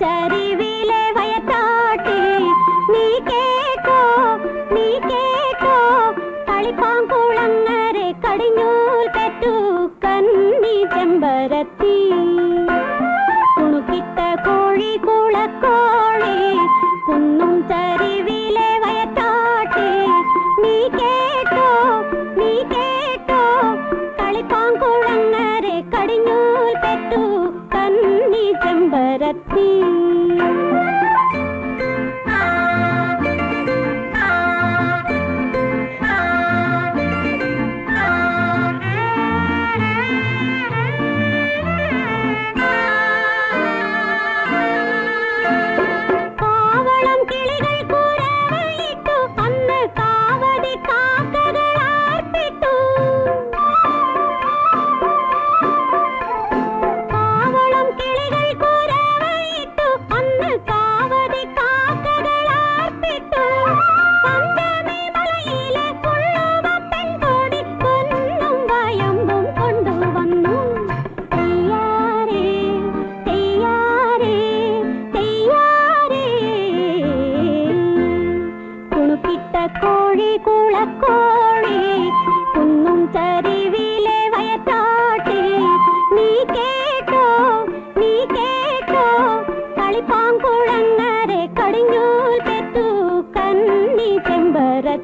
ചരിവിലെ വയത്താട്ടിൽ നീ കേട്ടോ നീ കേട്ടോ കളിപ്പാങ്കുളങ്ങരെ കടിഞ്ഞൂൽ പെറ്റു കന്നി ചെമ്പരത്തി. കുണുക്കിട്ട കോഴി കുളക്കോളി കുന്നും ചരിവിലെ വയത്താട്ടിൽ നീ കേട്ടോ നീ കേട്ടോ കളിപ്പാങ്കുള ചെമ്പരത്തി കുളക്കോഴി കുന്നും ചരിവിലെ വയറ്റാട്ടി നീ കേട്ടോ നീ കേട്ടോ കളിപ്പാങ്കുളങ്ങരെ കടിഞ്ഞൂൽ പെറ്റു കണ്ണി ചെമ്പരത്തി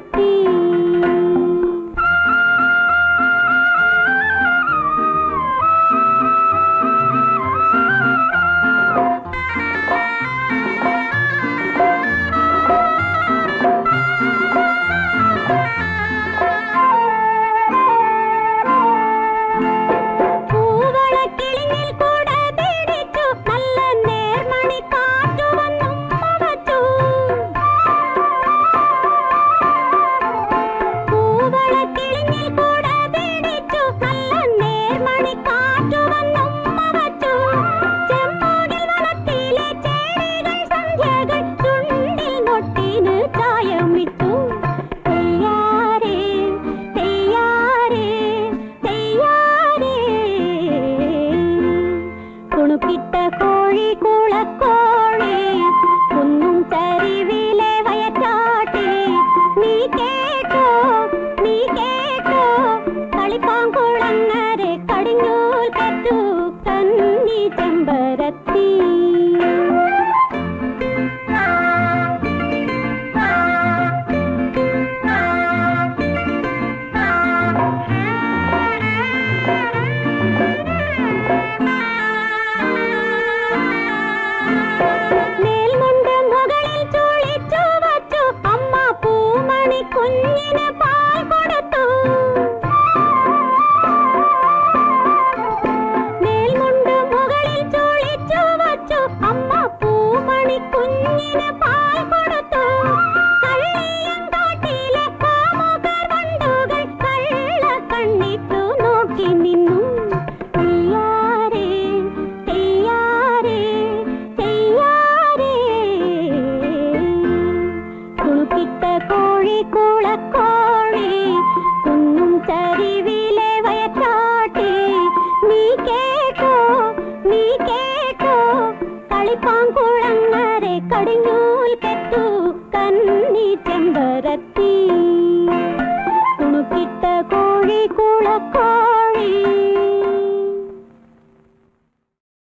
കളിപ്പാങ്കുളങ്ങരെ കടിഞ്ഞൂൽ പെറ്റു കന്നി ചെമ്പരത്തി. കുളുക്കിട്ട കോഴി കുളക്കോഴി കുന്നും ചരിവിലെ വയറ്റാട്ടി നീ കേട്ടോ നീ കേട്ടോ കളിപ്പാങ്കുളങ്ങരെ കടിഞ്ഞൂൽ കെട്ടു കന്നി ചെമ്പരത്തി. കുണുക്കിട്ട കോഴി കുളക്കോഴി